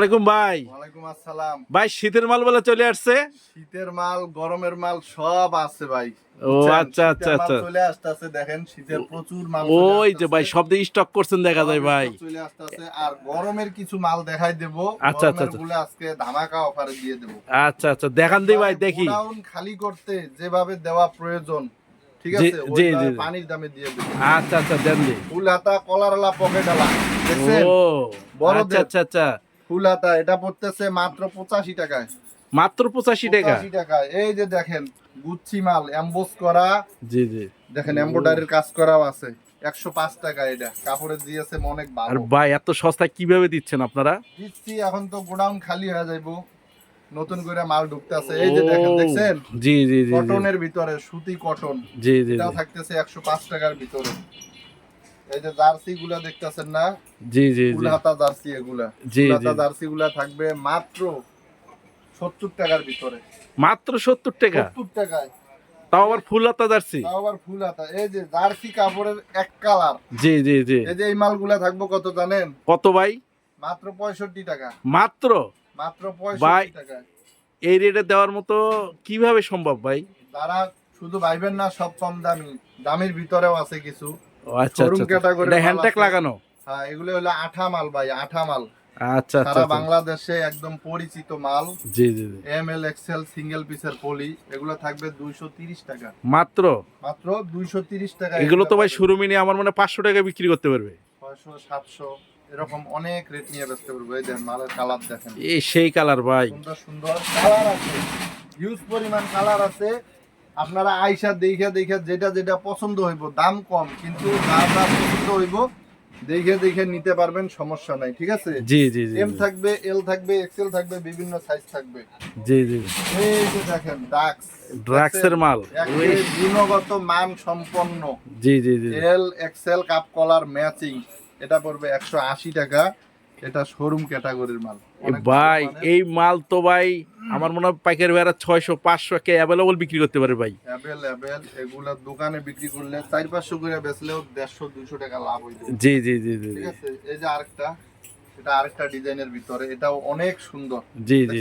ওয়ালাইকুম ভাই। ওয়ালাইকুম আসসালাম। ভাই শীতের মাল বলে চলে আসছে। শীতের মাল গরমের মাল সব আছে ভাই। ও আচ্ছা আচ্ছা আচ্ছা। চলে আসতেছে দেখেন শীতের প্রচুর মাল ওই যে ভাই সব দিয়ে স্টক করছেন দেখা যায় ভাই। চলে আসতেছে। আর গরমের কিছু মাল দেখাই দেব। আচ্ছা, আচ্ছা, আচ্ছা। গুলো আজকে ধামাকা অফারে দিয়ে দেব। আচ্ছা আচ্ছা দেখান দিই ভাই দেখি। গোডাউন খালি করতে যেভাবে দেওয়া প্রয়োজন ঠিক আছে? জি, জি। পানির দামে দিয়ে দেব। আচ্ছা আচ্ছা দেন দি ফুল হাতা কলারলা পকেট আলা দেখছেন? ও বড়দের। আচ্ছা আচ্ছা আচ্ছা। ফুল হাতা এটা পড়তেছে মাত্র পঁচাশি টাকায়। মাত্র পঁচাশি টাকা। টাকায়। এই যে দেখেন গুচ্ছি মাল এমবোস করা। জি জি। দেখেন কাজ করাও আছে। একশো পাঁচ টাকা এটা। কাপড়ের অনেক আর ভাই এত সস্তায় কীভাবে দিচ্ছেন আপনারা? দিচ্ছি এখন তো গোডাউন খালি হয়ে যাইবো। নতুন করে মাল ঢুকতেছে। এই যে দেখেন দেখছেন? জি জি জি কটনের ভিতরে সুতি কটন জি জি এটাও থাকতেছে একশো পাঁচ টাকার ভিতরে। এই যে জার্সি গুলা দেখতেছেন না? জি জি জি। ফুলহাতা জার্সি এগুলা। জি। জার্সি গুলা থাকবে মাত্র সত্তর টাকার ভিতরে। মাত্র সত্তর টাকা? সত্তর টাকায়। তাও আবার ফুল হাতা যাচ্ছি তাও আবার ফুল হাতা এই যে জার্সি কাপড়ের এক কালার। জি জি জি। এই যে এই মালগুলা থাকব কত জানেন? কত ভাই? মাত্র পঁয়ষট্টি টাকা। মাত্র? মাত্র ভাই। পঁয়ষট্টি টাকায়। এই রেটে দেওয়ার মতো কীভাবে সম্ভব ভাই? তারা শুধু ভাইবেন না সব কম দামি। দামের ভিতরেও আছে কিছু। আচ্ছা আচ্ছা হ্যান্ডটেক লাগানো? হ্যাঁ এগুলো হলো আঠা মাল ভাই আঠা মাল। আচ্ছা আচ্ছা সারা আচ্ছা। বাংলাদেশে একদম পরিচিত মাল। জি জি জি। এম এল এক্সেল সিঙ্গেল পিসের পলি এগুলো থাকবে দুইশো তিরিশ টাকা। মাত্র? মাত্র দুইশো তিরিশ টাকা এগুলো তো ভাই শোরুমে নিয়ে আমার মনে পাঁচশো টাকা বিক্রি করতে পারবে। ছয়শো সাতশো এরকম অনেক রেট নিয়ে ব্যস্ত করব এই দেখেন মালের কালার দেখেন। এই সেই কালার ভাই। সুন্দর সুন্দর কালার আছে। হিউজ পরিমাণ কালার আছে। আপনারা আইসা দেখে দেখে যেটা যেটা পছন্দ হইব দাম কম কিন্তু পছন্দ হইব দেখে দেখে নিতে পারবেন সমস্যা নাই ঠিক আছে? জি জি জি এম থাকবে এল থাকবে এক্সেল থাকবে বিভিন্ন সাইজ থাকবে। জি জি। এই যে দেখেন ডাক্স মাল। গুণগত মান সম্পন্ন জি জি জি। L XL cup collar matching এটা পড়বে একশো আশি টাকা। এটা শোরুম ক্যাটাগরির মাল। ভাই এই মাল তো ভাই আমার মনে হয় পাইকারি ভাইরা ছয়শো পাঁচশো কে অ্যাভেলেবল বিক্রি করতে পারে ভাই। অ্যাভেলেবল এগুলা দোকানে বিক্রি করলে চার পাঁচশো করে বেচলেও দেড়শো দুশো টাকা লাভ হইবে জি জি জি জি ঠিক আছে? এই যে আরেকটা এটা আরেকটা ডিজাইনের ভিতরে এটাও অনেক সুন্দর। জি জি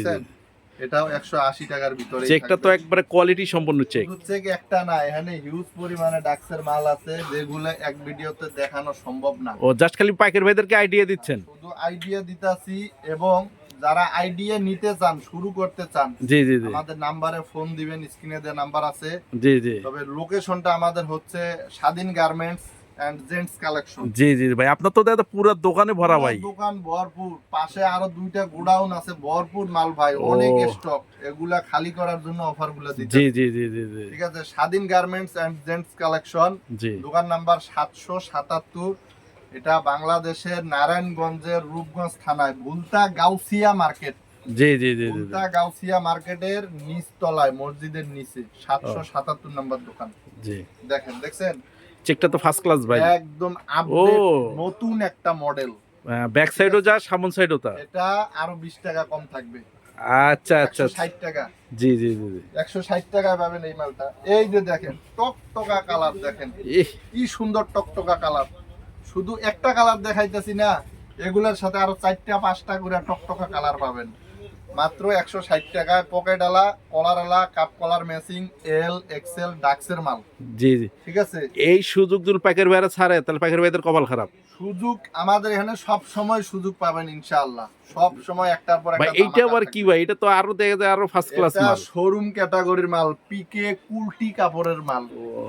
এটাও একশো আশি টাকার ভিতরে চেকটা তো একবারে কোয়ালিটি সম্পন্ন চেক চেক একটা না এখানে হিউজ পরিমাণে ডাক্সের মাল আছে যেগুলো এক ভিডিওতে দেখানো সম্ভব না। ও জাস্ট খালি পাইকারি ভাইদেরকে আইডিয়া দিচ্ছেন? শুধু আইডিয়া দিতাছি এবং যারা আইডিয়া নিতে চান শুরু করতে চান জি জি জি। আমাদের নাম্বারে ফোন দিবেন স্ক্রিনে দেওয়া নাম্বার আছে। জি জি। তবে লোকেশনটা আমাদের হচ্ছে Swadhin garments and gents collection জি জি ভাই। আপনার তো দাদা পুরো দোকানে ভরা ভাই। দোকান ভরপুর। পাশে আরও দুইটা গোডাউন আছে ভরপুর মাল ভাই। অনেক স্টক এগুলা খালি করার জন্য অফারগুলা দিচ্ছে জি জি জি জি ঠিক আছে Swadhin garments and gents collection দোকান নাম্বার সাতশো সাতাত্তর। এটা বাংলাদেশের নারায়ণগঞ্জের রূপগঞ্জ থানায় ভুলতা গাউসিয়া মার্কেট। জি জি জি ভুলতা গাউসিয়া মার্কেটের নিচ তলায় মসজিদের নিচে সাতশো সাতাত্তর নম্বর দোকান। জি। দেখেন দেখছেন? চেকটা তো ফার্স্ট ক্লাস ভাই। একদম আপডেট নতুন একটা মডেল ব্যাক সাইডও যা সামন সাইডও তা। এটা আরও বিশ টাকা কম থাকবে। আচ্ছা আচ্ছা একশো আচ্ছা। ষাট টাকা। জি জি জি জি। একশো ষাট টাকায় পাবেন এই মালটা। এই যে দেখেন টকটকা কালার দেখেন। কি সুন্দর টকটকা কালার শুধু একটা কালার দেখাইতেছি না এগুলোর সাথে আরও চারটা পাঁচটা করে টকটকা কালার পাবেন। মাত্র একশো ষাট টাকায় পকেট আলা collar cup collar matching L XL ডাক্সের মাল। জি জি। ঠিক আছে? এই সুযোগ যদি পাইকারি ভাইরা ছাড়ে তাহলে পাইকারি ভাইদের কপাল খারাপ। সুযোগ আমাদের এখানে সব সময় সুযোগ পাবেন ইনশাআল্লাহ। সব সময় একটার পর একটা এইটা আবার কি ভাই? এটা তো আরও দেখা যায় আরও ফার্স্ট ক্লাস মাল। শোরুম ক্যাটাগরির মাল পিকে কুলটি কাপড়ের মাল।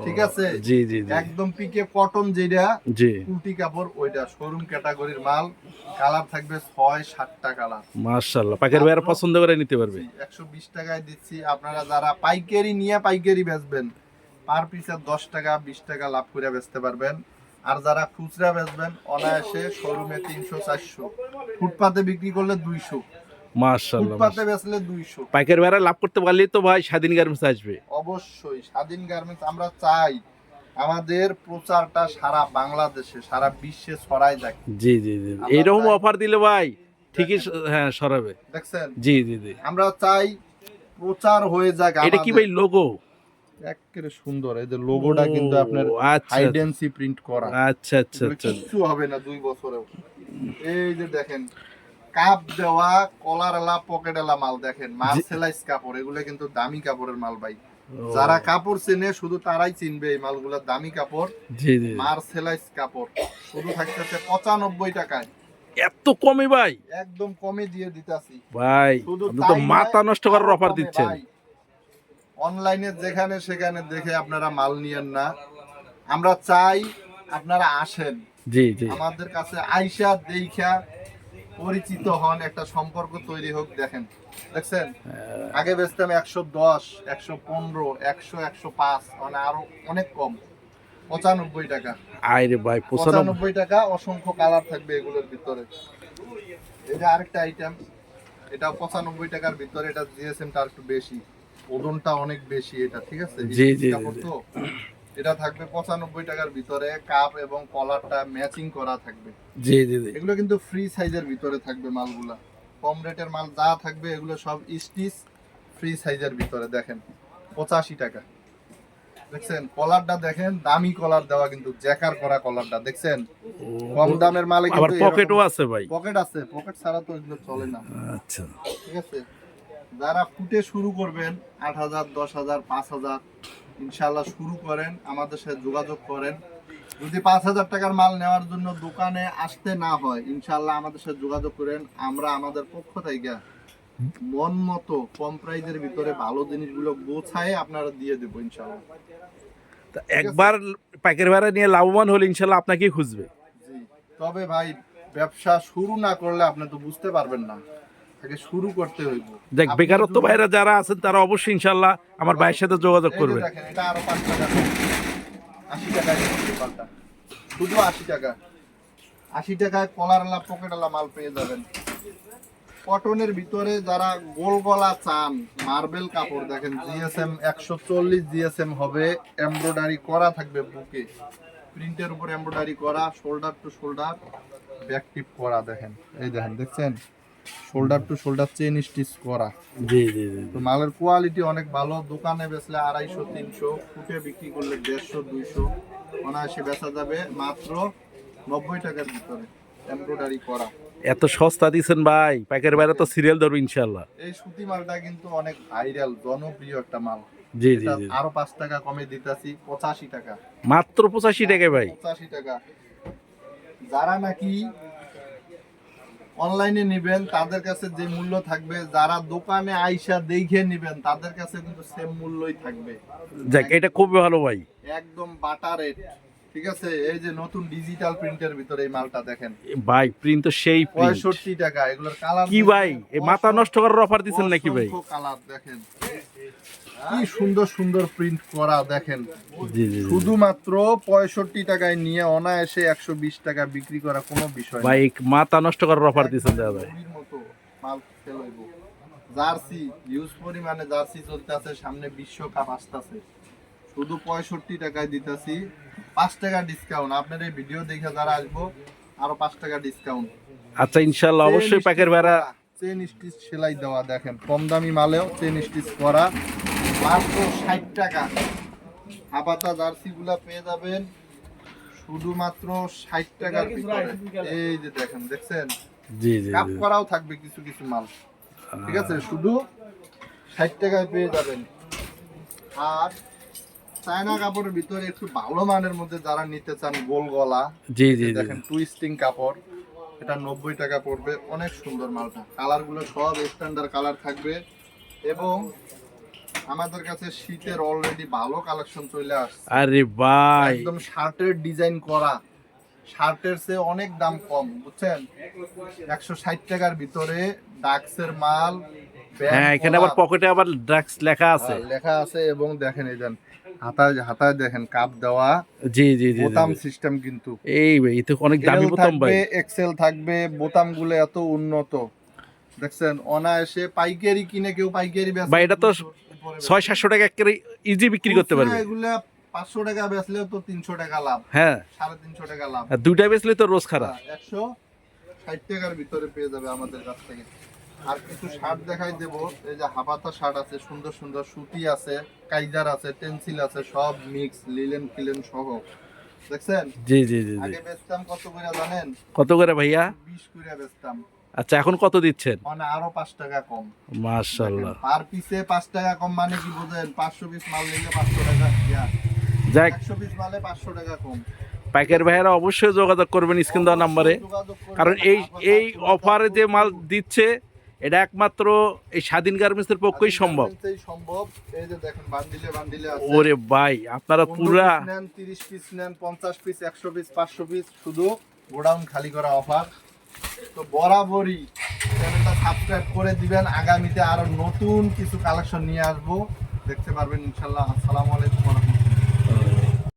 ঠিক আছে? জি জি জি। একদম পিকে কটন যেটা জি। কুলটি কাপড় ওইটা শোরুম ক্যাটাগরির মাল। কালার থাকবে ছয় সাতটা কালার মাশাআল্লাহ পাইকারি ভাইরা পছন্দ করে নিতে পারবে। একশো বিশ টাকায় দিচ্ছি। আপনারা যারা পাইকারি নিয়ে পাইকারি বেচবেন পার পিসে দশ টাকা বিশ টাকা লাভ করে বেচতে পারবেন। আর যারা খুচরা বেচবেন অনায়াসে শোরুমে তিনশো চারশো। ফুটপাতে বিক্রি করলে দুইশো। ফুটপাতে বেচলে দুইশো। পাইকারি লাভ করতে তো ভাই স্বাধীন গার্মেন্টস আসবে। অবশ্যই স্বাধীন গার্মেন্টস আমরা চাই। আমাদের প্রচারটা সারা বাংলাদেশে সারা বিশ্বে ছড়াই যাক। জি জি জি। অফার দিলে ভাই ঠিকই হ্যাঁ সরাবে। দেখছেন? জি জি জি। আমরা চাই প্রচার হয়ে যাক এটা কি ভাই লোগো একেবারে সুন্দর এই যে লোগোটা কিন্তু আপনার আচ্ছা হাইডেন্সি প্রিন্ট করা। আচ্ছা আচ্ছা আচ্ছা। কিচ্ছু হবে না দুই বছরেও। এই যে দেখেন কাপ দেওয়া পকেটওয়ালা মাল দেখেন মাল জি- সেলাইস কাপড় এগুলো কিন্তু দামি কাপড়ের মাল ভাই। যারা কাপড় চেনে শুধু তারাই চিনবে এই মালগুলো দামি কাপড়। জি জি মার সেলাইস কাপড়। শুধু থাকতেছে পঁচানব্বই টাকায়। এত কমে ভাই। একদম কমে দিয়ে দিতাছি। ভাই আপনি তো মাথা নষ্ট করার অফার দিচ্ছেন। অনলাইনে যেখানে সেখানে দেখে আপনারা মাল নিয়েন না। আমরা চাই আপনারা আসেন। জি জি। আমাদের কাছে আইসা দেখা পরিচিত হন একটা সম্পর্ক তৈরি হোক দেখেন। দেখছেন? আগে বেচতাম একশো দশ একশো পনেরো একশো একশো পাঁচ মানে আরও অনেক কম। পঁচানব্বই টাকা। আরে ভাই পঁচানব্বই। টাকা অসংখ্য কালার থাকবে এগুলোর ভিতরে। এই যে আরেকটা আইটেম এটা পঁচানব্বই টাকার ভিতরে এটা একটু বেশি। ওজনটা অনেক বেশি এটা ঠিক আছে? জি, জি, এটা থাকবে পঁচানব্বই টাকার ভিতরে কাপ এবং কলারটা ম্যাচিং করা থাকবে। জি জি জি। এগুলো কিন্তু ফ্রি সাইজের ভিতরে থাকবে মালগুলা। কম রেটের মাল যা থাকবে এগুলো সব স্টিচ ফ্রি সাইজের ভিতরে দেখেন। পঁচাশি টাকা। দেখছেন কলারটা দেখেন দামি কলার দেওয়া কিন্তু জ্যাকার করা কলারটা দেখছেন? কম দামের মালে কিন্তু আবার পকেটও আছে ভাই। পকেট আছে পকেট ছাড়া তো এগুলো চলে না। আচ্ছা। ঠিক আছে? যারা ফুটে শুরু করবেন আট হাজার দশ হাজার পাঁচ হাজার ইনশাল্লাহ শুরু করেন আমাদের সাথে যোগাযোগ করেন। যদি পাঁচ হাজার টাকার মাল নেওয়ার জন্য দোকানে আসতে না হয় ইনশাল্লাহ আমাদের সাথে যোগাযোগ করেন। আমরা আমাদের পক্ষ থেকে মন মতো কম প্রাইজের ভিতরে ভালো জিনিসগুলো গোছায় আপনারা দিয়ে দেবো ইনশাল্লাহ তা একবার পাইকারি ভাড়া নিয়ে লাভবান হলে ইনশাল্লাহ আপনাকেই খুঁজবে। তবে ভাই ব্যবসা শুরু না করলে আপনি তো বুঝতে পারবেন না। আগে শুরু করতে হইব। দেখ বেকারত্ব ভাইরা যারা আছেন তারা অবশ্যই ইনশাল্লাহ আমার ভাইয়ের সাথে যোগাযোগ এই যে করবে দেখেন এটা আরও পাঁচ টাকা। আশি টাকায় দিচ্ছে মালটা। শুধু আশি টাকা। আশি টাকায় কলারওয়ালা পকেটওয়ালা মাল পেয়ে যাবেন। কটনের ভিতরে যারা গোল গলা চান মার্বেল কাপড় দেখেন জিএসএম একশো চল্লিশ জিএসএম হবে এমব্রয়ডারি করা থাকবে বুকে। প্রিন্টের উপর এমব্রয়ডারি করা শোল্ডার টু শোল্ডার ব্যাক টিপ করা দেখেন। এই দেখেন দেখছেন? Shoulder to shoulder chain stitch করা। জি জি জি তো মালের কোয়ালিটি অনেক ভালো দোকানে বেচলে আড়াইশো তিনশো ফুটে বিক্রি করলে দেড়শো দুইশো অনায়াসে বেচা যাবে মাত্র নব্বই টাকার ভিতরে এমব্রয়ডারি করা। এত সস্তা দিছেন ভাই পাইকারি ভাড়া তো সিরিয়াল ধরবে ইনশাল্লাহ এই সুতি মালটা কিন্তু অনেক ভাইরাল জনপ্রিয় একটা মাল। জি জি আরও পাঁচ টাকা কমে দিতেছি পঁচাশি টাকা। মাত্র পঁচাশি টাকায় ভাই। পঁচাশি টাকা। যারা নাকি অনলাইনে নেবেন তাদের কাছে যে মূল্য থাকবে যারা দোকানে আইসা দেখে নেবেন তাদের কাছে কিন্তু সেম মূল্যই থাকবে। যাক এটা খুবই ভালো ভাই। একদম বাটা রেট ঠিক আছে? এই যে নতুন ডিজিটাল প্রিন্টের ভিতরে এই মালটা দেখেন। ভাই প্রিন্ট তো সেই প্রিন্ট পঁয়ষট্টি টাকা এগুলোর কালার কি ভাই? এই মাথা নষ্ট করার অফার দিচ্ছেন নাকি ভাই? কালার দেখেন। কি সুন্দর সুন্দর প্রিন্ট করা দেখেন। জি জি জি। শুধুমাত্র পঁয়ষট্টি টাকায় নিয়ে অনায়াসে একশো বিশ টাকা বিক্রি করা কোনো বিষয় ভাই মাথা নষ্ট করার অফার দিচ্ছেন দাদা। মাল sell জার্সি ইউজ পরিমাণে জার্সি চলতেছে সামনে বিশ্বকাপ আসতেছে। শুধু পঁয়ষট্টি টাকায় দিতেছি পাঁচ টাকা ডিসকাউন্ট আপনার এই ভিডিও দেখে যারা আসব আরও পাঁচ টাকা ডিসকাউন্ট আচ্ছা ইনশাল্লাহ অবশ্যই পাইকারি ভাড়া। চেন স্টিচ সেলাই দেওয়া দেখেন কম দামি মালেও চেন স্টিচ করা। মাত্র ষাট টাকা। হাবাতা জার্সি গুলা পেয়ে যাবেন শুধুমাত্র ষাট টাকার ভিতরে। এই যে দেখেন দেখছেন? জি জি কাপ করাও থাকবে কিছু কিছু মাল। ঠিক আছে? শুধু ষাট টাকায় পেয়ে যাবেন। আর চায়না কাপড়ের ভিতরে একটু ভালো মানের মধ্যে যারা নিতে চান গোল গলা জি জি দেখেন টুইস্টিং কাপড় এটা নব্বই টাকা পড়বে অনেক সুন্দর মালটা। কালারগুলো সব স্ট্যান্ডার্ড কালার থাকবে। এবং আমাদের কাছে শীতের অলরেডি ভালো কালেকশন চলে আসছে। আরে ভাই। একদম শার্টের ডিজাইন করা। শার্টের চেয়ে অনেক দাম কম বুঝছেন? একশো ষাট টাকার ভিতরে ডাক্সের মাল হ্যাঁ এখানে আবার পকেটে আবার ড্রাগস লেখা আছে। হ্যাঁ, লেখা আছে এবং দেখেন এই দেন হাতায় হাতায় দেখেন কাপ দেওয়া জি জি জি বোতাম সিস্টেম কিন্তু। এই ভাই এ তো অনেক দামি বোতাম ভাই। এক্সেল থাকবে বোতামগুলো এত উন্নত। দেখছেন অনায়াসে পাইকারি কিনে কেউ পাইকারি বেচে ভাই, এটা তো 200 উপরে ছয় সাতশো টাকা একেবারে ইজি বিক্রি করতে পারবে। এগুলা পাঁচশো টাকা বেচলেও তো তিনশো টাকা লাভ। হ্যাঁ। সাড়ে তিনশো টাকা লাভ। আর দুইটা বেচলে তো রোজ খারাপ। একশো ষাট টাকার ভিতরে পেয়ে যাবে আমাদের কাছ থেকে। আর কিছু শার্ট দেখাই দেব। এই যে হাবাতা শার্ট আছে সুন্দর সুন্দর সুতি আছে কাইজার আছে টেন্সিল আছে সব মিক্স লিলেন কিলেন সহ। দেখছেন? জি জি জি জি। আগে বেচতাম কত করে জানেন? কত করে ভাইয়া? বিশ করে বেচতাম। আচ্ছা এখন কত দিচ্ছেন? মানে আরও পাঁচ টাকা কম। মাশাল্লাহ পার পিসে পাঁচ টাকা কম মানে কি বোঝেন? পাঁচশো পিস মাল নিলে পাঁচশো টাকা ইয়া, যাক। একশো পিস মালে পাঁচশো টাকা কম। পাইকারি ভাইয়েরা অবশ্যই যোগাযোগ করবেন স্ক্রিন দেওয়া নাম্বারে। কারণ এই এই অফারে যে মাল দিচ্ছে এটা একমাত্র এই স্বাধীন গার্মেন্টসের পক্ষেই সম্ভব। সম্ভব। এই যে দেখেন বান্ডিলে বান্ডিলে আছে। ওরে ভাই আপনারা পুরা নেন তিরিশ পিস নেন পঞ্চাশ পিস একশো পিস পাঁচশো পিস শুধু গোডাউন খালি করা অফার। তো বরাবরই চ্যানেলটা সাবস্ক্রাইব করে দিবেন। আগামীতে আরও নতুন কিছু কালেকশন নিয়ে আসব। দেখতে পারবেন ইনশাল্লাহ। আসসালামু আলাইকুম